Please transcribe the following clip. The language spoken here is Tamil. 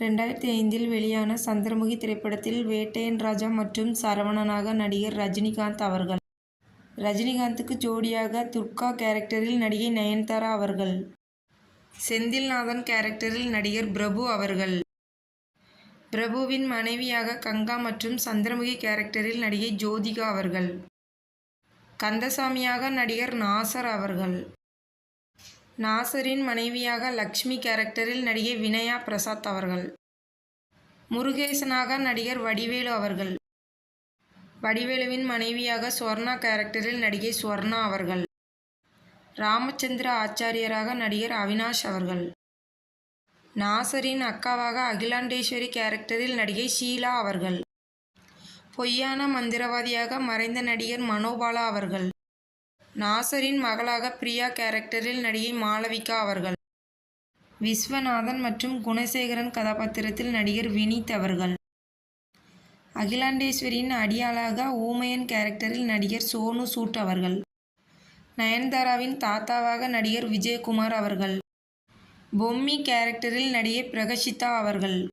ரெண்டாயிரத்தி ஐந்தில் வெளியான சந்திரமுகி திரைப்படத்தில் வேட்டையன் ராஜா மற்றும் சரவணனாக நடிகர் ரஜினிகாந்த் அவர்கள். ரஜினிகாந்துக்கு ஜோடியாக துர்கா கேரக்டரில் நடிகை நயன்தாரா அவர்கள். செந்தில்நாதன் கேரக்டரில் நடிகர் பிரபு அவர்கள். பிரபுவின் மனைவியாக கங்கா மற்றும் சந்திரமுகி கேரக்டரில் நடிகை ஜோதிகா அவர்கள். கந்தசாமியாக நடிகர் நாசர் அவர்கள். நாசரின் மனைவியாக லக்ஷ்மி கேரக்டரில் நடிகை வினயா பிரசாத் அவர்கள். முருகேசனாக நடிகர் வடிவேலு அவர்கள். வடிவேலுவின் மனைவியாக சுவர்ணா கேரக்டரில் நடிகை சுவர்ணா அவர்கள். ராமச்சந்திர ஆச்சாரியராக நடிகர் அவினாஷ் அவர்கள். நாசரின் அக்காவாக அகிலாண்டேஸ்வரி கேரக்டரில் நடிகை ஷீலா அவர்கள். பொய்யான மந்திரவாதியாக மறைந்த நடிகர் மனோபாலா அவர்கள். நாசரின் மகளாக பிரியா கேரக்டரில் நடிகை மாளவிகா அவர்கள். விஸ்வநாதன் மற்றும் குணசேகரன் கதாபாத்திரத்தில் நடிகர் வினீத் அவர்கள். அகிலாண்டேஸ்வரியின் அடியாளாக ஊமையன் கேரக்டரில் நடிகர் சோனு சூட் அவர்கள். நயன்தாராவின் தாத்தாவாக நடிகர் விஜயகுமார் அவர்கள். பொம்மி கேரக்டரில் நடிகை பிரகஷிதா அவர்கள்.